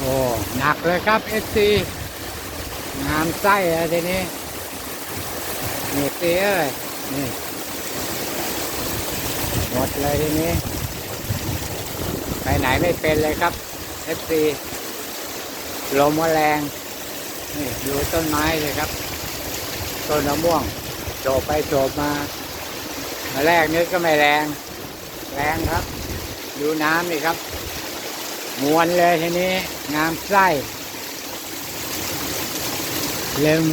โอ้หนักเลยครับเอซีงามไส้อะทีนี้นี่เสียเอ้ยนี่หมดเลยทีนี้ไปไหนไม่เป็นเลยครับเอฟซีลมก็แรงนี่ดูต้นไม้เลยครับ ต้นมะม่วงโฉบไปโฉบมามาแรกนึกก็ไม่แรง แรงครับ ดูน้ำนี่ครับ มวนเลยทีนี้ งามไส้เริ่ม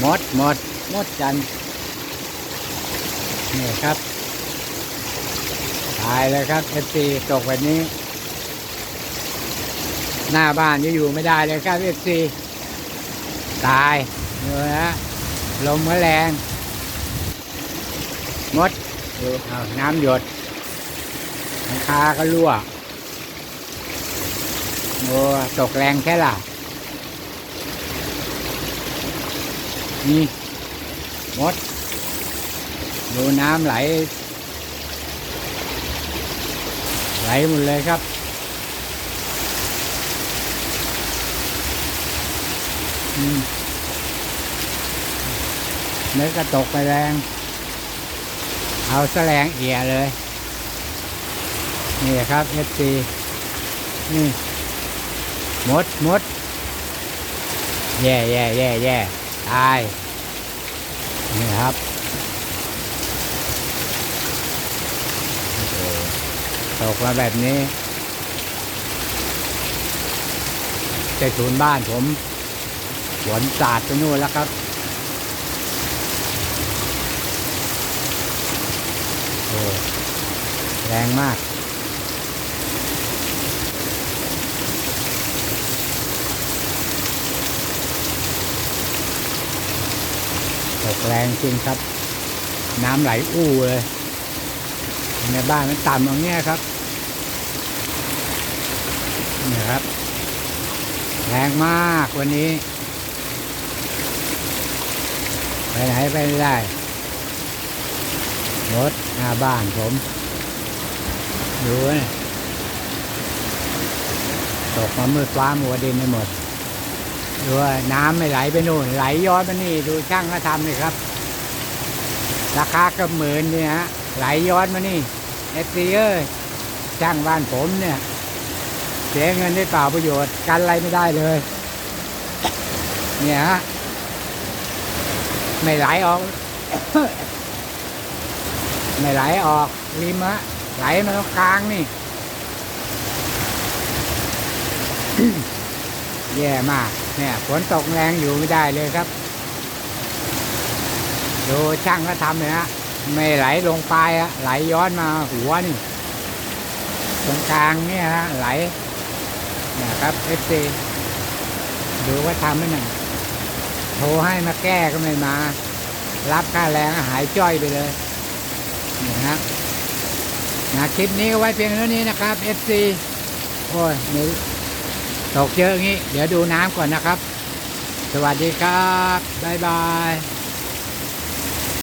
หมดหมดหมดกันนี่ครับตายเลยครับเอฟซีตกแบบนี้ หน้าบ้านจะอยู่ไม่ได้เลยครับเอฟซีตายเนื้อลมก็แรงหมดน้ำหยดหลังคาก็รั่ว โอ้ตกแรงแค่ล่ะ นี่หมด ดูน้ำไหล ไหลหมดเลยครับ เนื้อกระตกไปแรง เอาแสลงเอียเลย นี่ครับเอฟซีนี่ มดหมดแย่แย่แย่แย่ตาย นี่ครับตกมาแบบนี้ใช่ศูนย์บ้านผมฝนสาดไปนู่นแล้วครับโอ้แรงมาก แรงจริงครับ น้ำไหลอู้เลย ในบ้านมันต่ำอย่างเงี้ครับนี่ครับ แรงมากวันนี้ ไปไหนไปไม่ได้รถหน้าบ้านผม ดูนะตกมามืดฟ้ามัวดินไปหมด ดูว่าน้ำไม่ไหลไปนู่น ไหลย้อนมานี่ ดูช่างเขาทำเลยครับ ราคาก็หมื่นเนี่ยฮะไหลย้อนมานี่เอฟซีเอ้ยช่างบ้านผมเนี่ย เสียเงินได้เปล่าประโยชน์กันอะไรไม่ได้เลย เนี่ยฮะไม่ไหลออก ไม่ไหลออกริมฮะไหลมาตรงกลางนี่ แย่มาก เนี่ยฝนตกแรงอยู่ไม่ได้เลยครับ ดูช่างก็ทำเนี่ยฮะไม่ไหลลงปลายอะไหลย้อนมาหัวนี่ ตรงกลางเนี่ยฮะไหลเนี่ยครับเอฟซีดูว่าทำไม่หนึ่งโทรให้มาแก้ก็ไม่มา รับค่าแรงหายจ้อยไปเลยนี่ฮะนะคลิปนี้ก็ไว้เพียงเท่านี้นะครับ FC โอ้ยนี่ ตกเยอะงี้ เดี๋ยวดูน้ำก่อนนะครับ สวัสดีครับ บ๊ายบาย